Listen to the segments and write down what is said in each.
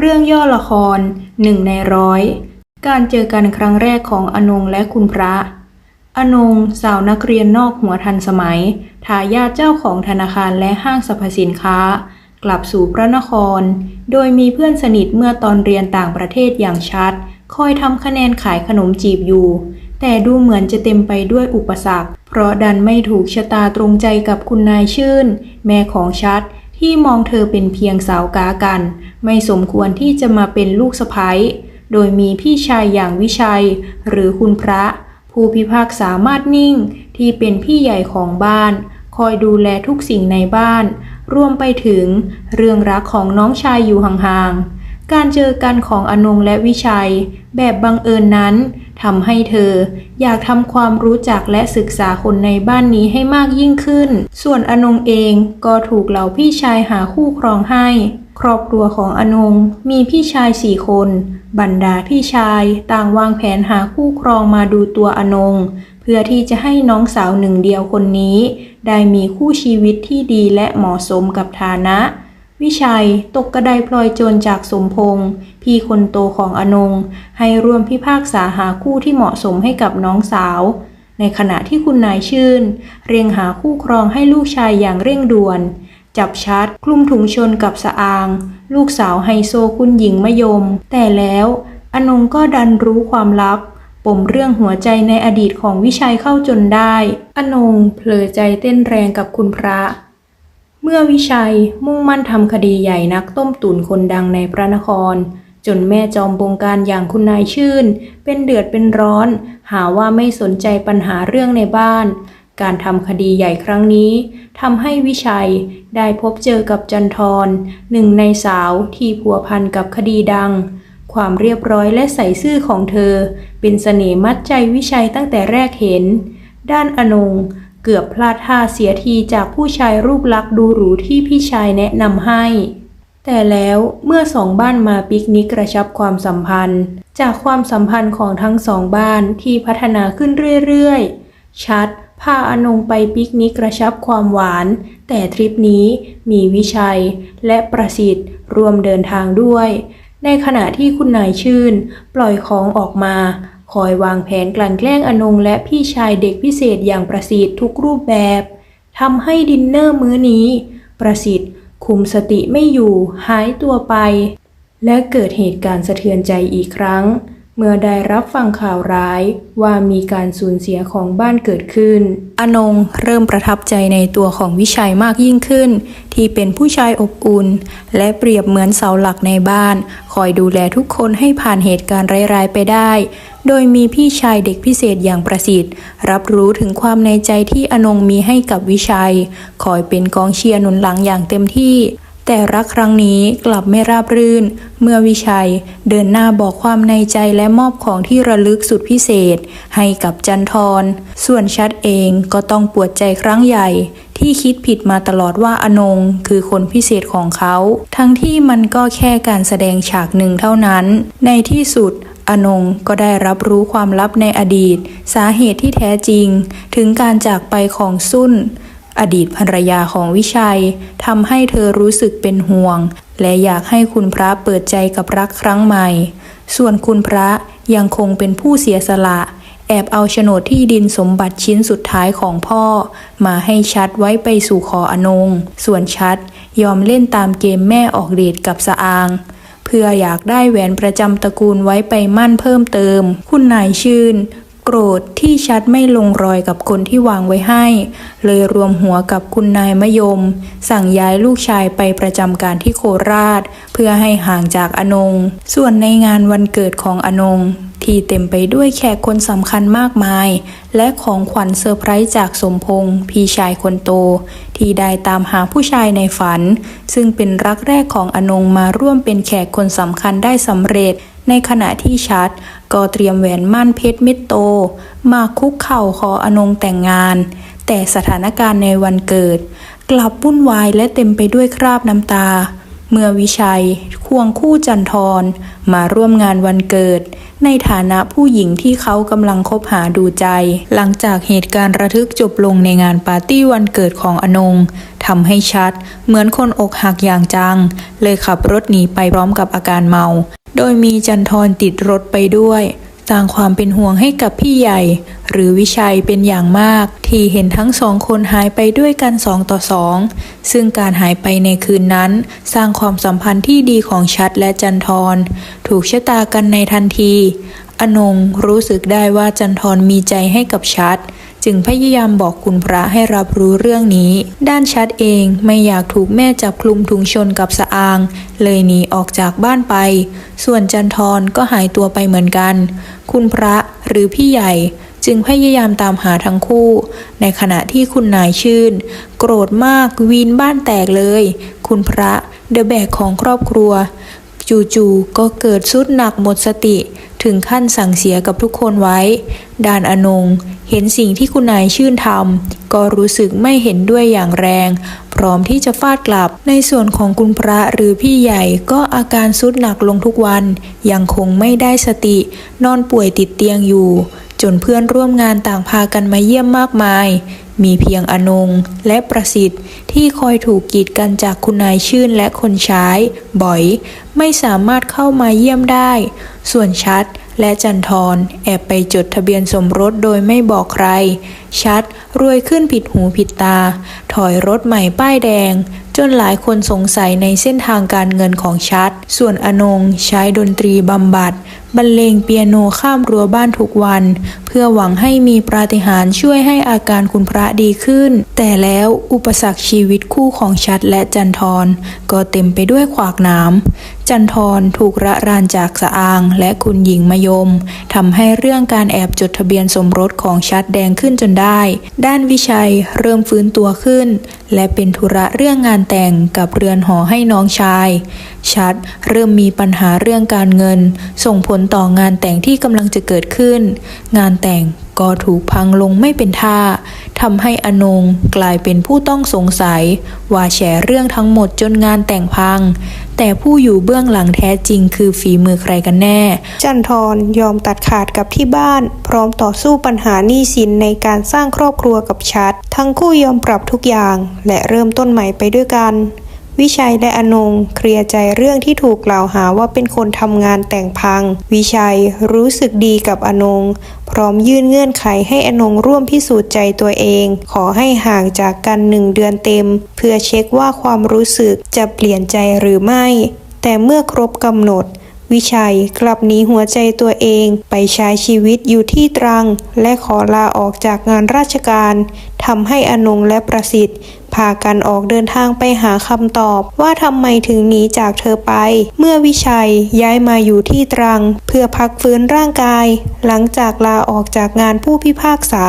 เรื่องย่อละครหนึ่งในร้อยการเจอกันครั้งแรกของอนงและคุณพระ อนงสาวนักเรียนนอกหัวทันสมัย ทายาทเจ้าของธนาคารและห้างสรรพสินค้า กลับสู่พระนคร โดยมีเพื่อนสนิทเมื่อตอนเรียนต่างประเทศอย่างชัด คอยทำคะแนนขายขนมจีบอยู่ แต่ดูเหมือนจะเต็มไปด้วยอุปสรรค เพราะดันไม่ถูกชะตาตรงใจกับคุณนายชื่น แม่ของชัด ที่มองเธอเป็นเพียงสาวกากัน ไม่สมควรที่จะมาเป็นลูกสะใภ้โดยมีพี่ชายอย่างวิชัย หรือคุณพระ ผู้พิพากษามาดนิ่ง ที่เป็นพี่ใหญ่ของบ้าน คอยดูแลทุกสิ่งในบ้าน รวมไปถึงเรื่องรักของน้องชายอยู่ห่างๆ การเจอกันของอนงและวิชัย แบบบังเอิญนั้น ทำให้เธออยากทำความรู้จักและศึกษาคนในบ้านนี้ให้มากยิ่งขึ้น ส่วนอนงเองก็ถูกเหล่าพี่ชายหาคู่ครองให้ ครอบครัวของอนงมีพี่ชายสี่คน บรรดาพี่ชายต่างวางแผนหาคู่ครองมาดูตัวอนง เพื่อที่จะให้น้องสาวหนึ่งเดียวคนนี้ ได้มีคู่ชีวิตที่ดีและเหมาะสมกับฐานะ วิชัยตกกระไดพลอยโจรจากสมพงษ์พี่คนโตของอนง ให้ร่วมพิพากษาหาคู่ที่เหมาะสมให้กับน้องสาว ในขณะที่คุณนายชื่น เร่งหาคู่ครองให้ลูกชายอย่างเร่งด่วน จับชัด คลุมถุงชนกับสะอาง ลูกสาวไฮโซคุณหญิงมะยม แต่แล้วอนงก็ดันรู้ความลับ ปมเรื่องหัวใจในอดีตของวิชัยเข้าจนได้ อนงเผลอใจเต้นแรงกับคุณพระ เมื่อวิชัยมุ่งมั่นทำคดีใหญ่นักต้มตุ๋นคนดังในพระนคร จนแม่จอมบงการอย่างคุณนายชื่น เป็นเดือดเป็นร้อน หาว่าไม่สนใจปัญหาเรื่องในบ้าน การทำคดีใหญ่ครั้งนี้ทำให้วิชัยได้พบเจอกับจันทรหนึ่งในสาวที่ผัวพันกับคดีดัง ความเรียบร้อยและใส่ซื่อของเธอ เป็นเสน่ห์มัดใจวิชัยตั้งแต่แรกเห็น ด้านอนง เกือบพลาดท่าเสียทีจากผู้ชายรูปลักษณ์ดูหรูที่พี่ชายแนะนำให้ แต่แล้วเมื่อสองบ้านมาปิกนิกกระชับความสัมพันธ์ จากความสัมพันธ์ของทั้งสองบ้านที่พัฒนาขึ้นเรื่อยๆ ชัดพาอนงไปปิกนิกกระชับความหวาน แต่ทริปนี้มีวิชัยและประสิทธิ์รวมเดินทางด้วย ในขณะที่คุณนายชื่น ปล่อยของออกมา คอยวางแผนกลั่นแกล้งอนงและพี่ชายเด็กพิเศษอย่างประสิทธิ์ทุกรูปแบบทำให้ดินเนอร์มื้อนี้ ประสิทธิ์คุมสติไม่อยู่หายตัวไป และเกิดเหตุการณ์สะเทือนใจอีกครั้ง เมื่อได้รับฟังข่าวร้ายว่ามีการสูญเสียของบ้านเกิดขึ้น อนงเริ่มประทับใจในตัวของวิชัยมากยิ่งขึ้น ที่เป็นผู้ชายอบอุ่น และเปรียบเหมือนเสาหลักในบ้าน คอยดูแลทุกคนให้ผ่านเหตุการณ์ร้ายๆไปได้ โดยมีพี่ชายเด็กพิเศษอย่างประสิทธิ์ รับรู้ถึงความในใจที่อนงมีให้กับวิชัย คอยเป็นกองเชียร์หนุนหลังอย่างเต็มที่ แต่รักครั้งนี้กลับไม่ราบรื่น เมื่อวิชัยเดินหน้าบอกความในใจและมอบของที่ระลึกสุดพิเศษ ให้กับจันทร ส่วนชัดเองก็ต้องปวดใจครั้งใหญ่ ที่คิดผิดมาตลอดว่าอนงคือคนพิเศษของเขา ทั้งที่มันก็แค่การแสดงฉากหนึ่งเท่านั้น ในที่สุดอนงก็ได้รับรู้ความลับในอดีต สาเหตุที่แท้จริง ถึงการจากไปของสุน อดีตภรรยาของวิชัยทำให้เธอรู้สึกเป็นห่วง และอยากให้คุณพระเปิดใจกับรักครั้งใหม่ ส่วนคุณพระยังคงเป็นผู้เสียสละ แอบเอาโฉนดที่ดินสมบัติชิ้นสุดท้ายของพ่อ มาให้ชัดไว้ไปสู่ขออนง ส่วนชัดยอมเล่นตามเกมแม่ออกเดทกับสะอางเพื่ออยากได้แหวนประจำตระกูลไว้ไปมั่นเพิ่มเติม คุณนายชื่น โกรธที่ชัดไม่ลงรอยกับคนที่วางไว้ให้ เลยรวมหัวกับคุณนายมยม สั่งย้ายลูกชายไปประจำการที่โคราช เพื่อให้ห่างจากอนง ส่วนในงานวันเกิดของอนงที่เต็มไปด้วยแขกคนสำคัญมากมาย และของขวัญเซอร์ไพรส์จากสมพงษ์พี่ชายคนโต ที่ได้ตามหาผู้ชายในฝัน ซึ่งเป็นรักแรกของอนงมาร่วมเป็นแขกคนสำคัญได้สำเร็จ ในขณะที่ชัดก็เตรียมแหวนมั่นเพชรเม็ดโต มาคุกเข่าขออนงแต่งงาน แต่สถานการณ์ในวันเกิด กลับวุ่นวายและเต็มไปด้วยคราบน้ำตา เมื่อวิชัย ควงคู่จันทรมาร่วมงานวันเกิด ในฐานะผู้หญิงที่เขากำลังคบหาดูใจ หลังจากเหตุการณ์ระทึกจบลงในงานปาร์ตี้วันเกิดของอนงททำให้ชัด เหมือนคนอกหักอย่างจัง เลยขับรถหนีไปพร้อมกับอาการเมา โดยมีจันทรติดรถไปด้วยสร้างความเป็นห่วงให้กับพี่ใหญ่ หรือวิชัยเป็นอย่างมาก ที่เห็นทั้งสองคนหายไปด้วยกันสองต่อสองซึ่งการหายไปในคืนนั้น สร้างความสัมพันธ์ที่ดีของชัดและจันทรถูกชะตากันในทันที อนงรู้สึกได้ว่าจันทรมีใจให้กับชัด จึงพยายามบอกคุณพระให้รับรู้เรื่องนี้ ด้านชัดเองไม่อยากถูกแม่จับคลุมถุงชนกับสะอาง เลยหนีออกจากบ้านไป ส่วนจันทรก็หายตัวไปเหมือนกัน คุณพระหรือพี่ใหญ่จึงพยายามตามหาทั้งคู่ ในขณะที่คุณนายชื่น โกรธมากวีนบ้านแตกเลย คุณพระเดอะแบกของครอบครัว จู่ๆก็เกิดสุดหนักหมดสติ ถึงขั้นสั่งเสียกับทุกคนไว้ ดานอนง เห็นสิ่งที่คุณนายชื่นทำก็รู้สึกไม่เห็นด้วยอย่างแรง พร้อมที่จะฟาดกลับ ในส่วนของคุณพระหรือพี่ใหญ่ก็อาการสุดหนักลงทุกวัน ยังคงไม่ได้สติ นอนป่วยติดเตียงอยู่ จนเพื่อนร่วมงานต่างพากันมาเยี่ยมมากมาย มีเพียงอนงและประสิทธิ์ที่คอยถูกกีดกันจากคุณนายชื่นและคนใช้ บ่อย ไม่สามารถเข้ามาเยี่ยมได้ ส่วนชัดและจันทรแอบไปจดทะเบียนสมรสโดยไม่บอกใคร ชัดรวยขึ้นผิดหูผิดตา ถอยรถใหม่ป้ายแดง จนหลายคนสงสัยในเส้นทางการเงินของชัด ส่วนอนงใช้ดนตรีบำบัด บรรเลงเปียโนข้ามรั้วบ้านทุกวัน เพื่อหวังให้มีปาฏิหาริย์ช่วยให้อาการคุณพระดีขึ้น แต่แล้วอุปสรรคชีวิตคู่ของชัดและจันทรก็เต็มไปด้วยขวากหนามจันทรถูกระรานจากสะอางและคุณหญิงมยมทำให้เรื่องการแอบจดทะเบียนสมรสของชัดแดงขึ้นจนได้ ด้านวิชัยเริ่มฟื้นตัวขึ้น และเป็นธุระเรื่องงานแต่งกับเรือนหอให้น้องชาย ชัดเริ่มมีปัญหาเรื่องการเงิน ส่งผลต่องานแต่งที่กำลังจะเกิดขึ้น งานแต่งก็ถูกพังลงไม่เป็นท่าทำให้อนงกลายเป็นผู้ต้องสงสัย ว่าแฉเรื่องทั้งหมดจนงานแต่งพัง แต่ผู้อยู่เบื้องหลังแท้จริงคือฝีมือใครกันแน่ จันทรยอมตัดขาดกับที่บ้าน พร้อมต่อสู้ปัญหาหนี้สินในการสร้างครอบครัวกับชัด ทั้งคู่ยอมปรับทุกอย่าง และเริ่มต้นใหม่ไปด้วยกัน วิชัยและอนงเคลียร์ใจเรื่องที่ถูกกล่าวหาว่าเป็นคนทำงานแต่งพัง วิชัยรู้สึกดีกับอนง พร้อมยื่นเงื่อนไขให้อนงร่วมพิสูจน์ใจตัวเอง ขอให้ห่างจากกันหนึ่งเดือนเต็ม เพื่อเช็คว่าความรู้สึกจะเปลี่ยนใจหรือไม่ แต่เมื่อครบกำหนดวิชัยกลับหนีหัวใจตัวเองไปใช้ชีวิตอยู่ที่ตรัง และขอลาออกจากงานราชการทำให้อนงและประสิทธิ์ พากันออกเดินทางไปหาคำตอบ ว่าทำไมถึงหนีจากเธอไป เมื่อวิชัยย้ายมาอยู่ที่ตรัง เพื่อพักฟื้นร่างกาย หลังจากลาออกจากงานผู้พิพากษา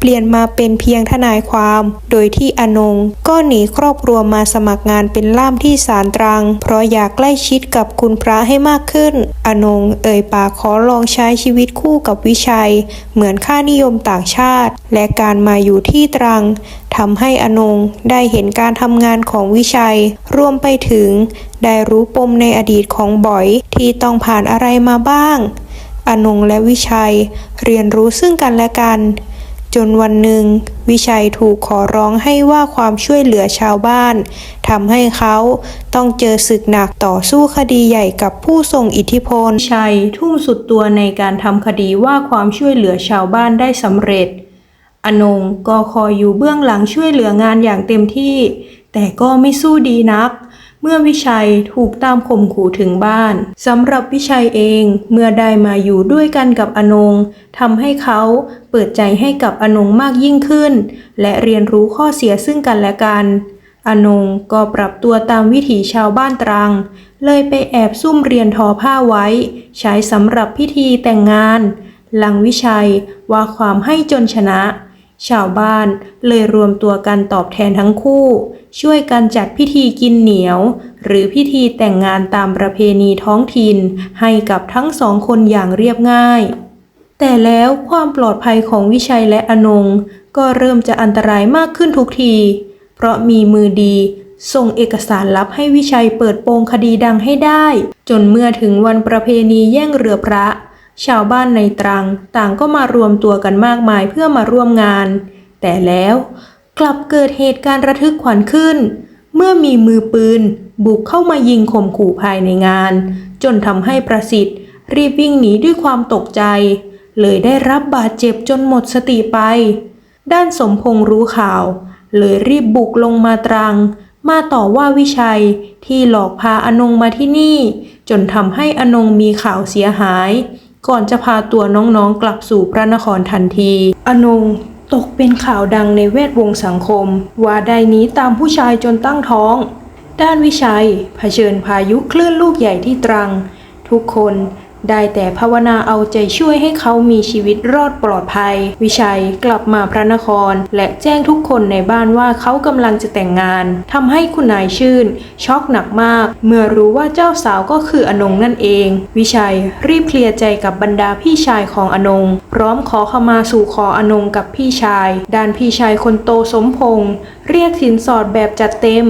เปลี่ยนมาเป็นเพียงทนายความ โดยที่อนงก็หนีครอบครัวมาสมัครงานเป็นล่ามที่ศาลตรัง เพราะอยากใกล้ชิดกับคุณพระให้มากขึ้น อนงเอ่ยปากขอลองใช้ชีวิตคู่กับวิชัย เหมือนค่านิยมต่างชาติ และการมาอยู่ที่ตรัง ทำให้อนงได้เห็นการทำงานของวิชัย รวมไปถึง ได้รู้ปมในอดีตของบอยที่ต้องผ่านอะไรมาบ้าง อนงและวิชัยเรียนรู้ซึ่งกันและกัน จนวันหนึ่ง วิชัยถูกขอร้องให้ว่าความช่วยเหลือชาวบ้านทำให้เขาต้องเจอศึกหนักต่อสู้คดีใหญ่กับผู้ทรงอิทธิพล วิชัยทุ่มสุดตัวในการทำคดีว่าความช่วยเหลือชาวบ้านได้สำเร็จ อนงก็คอยอยู่เบื้องหลังช่วยเหลืองานอย่างเต็มที่ แต่ก็ไม่สู้ดีนัก เมื่อวิชัยถูกตามข่มขู่ถึงบ้านสำหรับวิชัยเองเมื่อได้มาอยู่ด้วยกันกับอนงทำให้เขาเปิดใจให้กับอนงมากยิ่งขึ้น และเรียนรู้ข้อเสียซึ่งกันและกันอนงก็ปรับตัวตามวิถีชาวบ้านตรัง เลยไปแอบซุ่มเรียนทอผ้าไว้ ใช้สำหรับพิธีแต่งงาน หลังวิชัยว่าความให้จนชนะ ชาวบ้านเลยรวมตัวกันตอบแทนทั้งคู่ ช่วยกันจัดพิธีกินเหนียว หรือพิธีแต่งงานตามประเพณีท้องถิ่น ให้กับทั้งสองคนอย่างเรียบง่าย แต่แล้วความปลอดภัยของวิชัยและอนง ก็เริ่มจะอันตรายมากขึ้นทุกที เพราะมีมือดีส่งเอกสารลับให้วิชัยเปิดโปงคดีดังให้ได้ จนเมื่อถึงวันประเพณีแย่งเรือพระ ชาวบ้านในตรังต่างก็มารวมตัวกันมากมายเพื่อมาร่วมงาน แต่แล้วกลับเกิดเหตุการณ์ระทึกขวัญขึ้น เมื่อมีมือปืน บุกเข้ามายิงข่มขู่ภายในงาน จนทำให้ประสิทธิ์ รีบวิ่งหนีด้วยความตกใจ เลยได้รับบาดเจ็บจนหมดสติไป ด้านสมพงษ์รู้ข่าว เลยรีบบุกลงมาตรัง มาต่อว่าวิชัยที่หลอกพาอนงมาที่นี่ จนทำให้อนงมีข่าวเสียหาย ก่อนจะพาตัวน้องๆกลับสู่พระนครทันที อนงตกเป็นข่าวดังในแวดวงสังคม ว่าได้หนีตามผู้ชายจนตั้งท้อง ด้านวิชัยเผชิญพายุคลื่นลูกใหญ่ที่ตรัง ทุกคน ได้แต่ภาวนาเอาใจช่วยให้เขามีชีวิตรอดปลอดภัย วิชัยกลับมาพระนคร และแจ้งทุกคนในบ้านว่าเขากำลังจะแต่งงานทำให้คุณนายชื่น ช็อกหนักมาก เมื่อรู้ว่าเจ้าสาวก็คืออนงนั่นเอง วิชัยรีบเคลียร์ใจกับบรรดาพี่ชายของอนง พร้อมขอขมาสู่ขออนงกับพี่ชาย ด้านพี่ชายคนโตสมพงษ์เรียกสินสอดแบบจัดเต็ม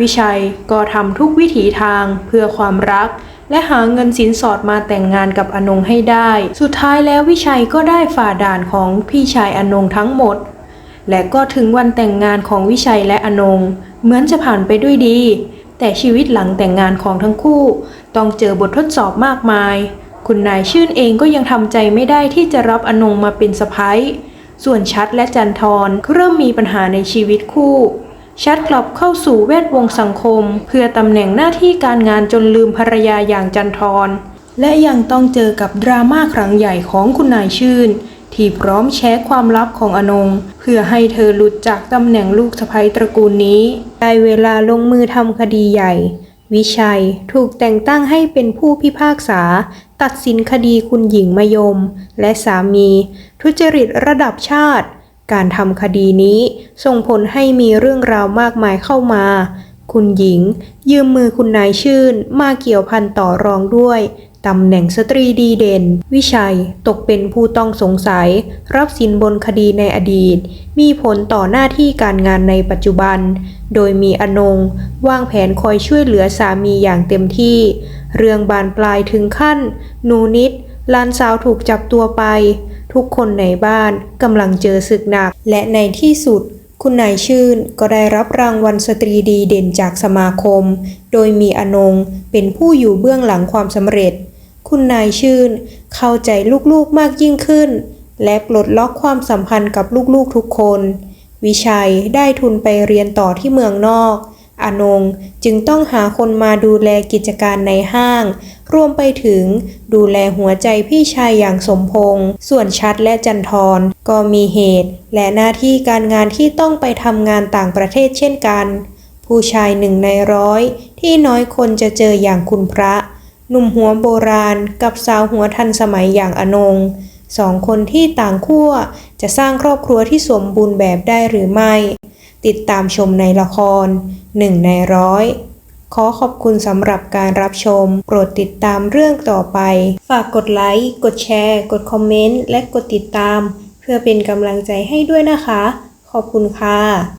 วิชัยก็ทำทุกวิถีทางเพื่อความรัก และหาเงินสินสอดมาแต่งงานกับอนงให้ได้ สุดท้ายแล้ววิชัยก็ได้ฝ่าด่านของพี่ชายอนงทั้งหมด และก็ถึงวันแต่งงานของวิชัยและอนง เหมือนจะผ่านไปด้วยดี แต่ชีวิตหลังแต่งงานของทั้งคู่ ต้องเจอบททดสอบมากมาย คุณนายชื่นเองก็ยังทำใจไม่ได้ที่จะรับอนงมาเป็นสะพ้ยส่วนชัดและจันทรเริ่มมีปัญหาในชีวิตคู่ ชัดกลับเข้าสู่แวดวงสังคม เพื่อตำแหน่งหน้าที่การงานจนลืมภรรยาอย่างจันทรและยังต้องเจอกับดราม่าครั้งใหญ่ของคุณนายชื่น ที่พร้อมแชร์ความลับของอนง เพื่อให้เธอหลุดจากตำแหน่งลูกสะใภ้ตระกูลนี้ได้เวลาลงมือทำคดีใหญ่ วิชัยถูกแต่งตั้งให้เป็นผู้พิพากษา ตัดสินคดีคุณหญิงมยม และสามี ทุจริตระดับชาติ การทำคดีนี้ส่งผลให้มีเรื่องราวมากมายเข้ามา คุณหญิง ยืมมือคุณนายชื่น มาเกี่ยวพันต่อรองด้วยตำแหน่งสตรีดีเด่น วิชัยตกเป็นผู้ต้องสงสัย รับสินบนคดีในอดีต มีผลต่อหน้าที่การงานในปัจจุบัน โดยมีอนง วางแผนคอยช่วยเหลือสามีอย่างเต็มที่ เรื่องบานปลายถึงขั้นหนูนิดลานสาวถูกจับตัวไป ทุกคนในบ้านกำลังเจอศึกหนัก และในที่สุด คุณนายชื่นก็ได้รับรางวัลสตรีดีเด่นจากสมาคม โดยมีอนงเป็นผู้อยู่เบื้องหลังความสำเร็จ คุณนายชื่นเข้าใจลูกๆมากยิ่งขึ้น และปลดล็อกความสัมพันธ์กับลูกๆทุกคน วิชัยได้ทุนไปเรียนต่อที่เมืองนอก อนงจึงต้องหาคนมาดูแลกิจการในห้าง รวมไปถึงดูแลหัวใจพี่ชายอย่างสมพงษ์ส่วนชัดและจันทรก็มีเหตุ และหน้าที่การงานที่ต้องไปทำงานต่างประเทศเช่นกัน ผู้ชายหนึ่งในร้อยที่น้อยคนจะเจออย่างคุณพระ หนุ่มหัวโบราณกับสาวหัวทันสมัยอย่างอนงสองคนที่ต่างขั้วจะสร้างครอบครัวที่สมบูรณ์แบบได้หรือไม่ ติดตามชมในละครหนึ่งในร้อยขอขอบคุณสำหรับการรับชม โปรดติดตามเรื่องต่อไป ฝากกดไลค์ กดแชร์ กดคอมเมนต์ และกดติดตาม เพื่อเป็นกำลังใจให้ด้วยนะคะ ขอบคุณค่ะ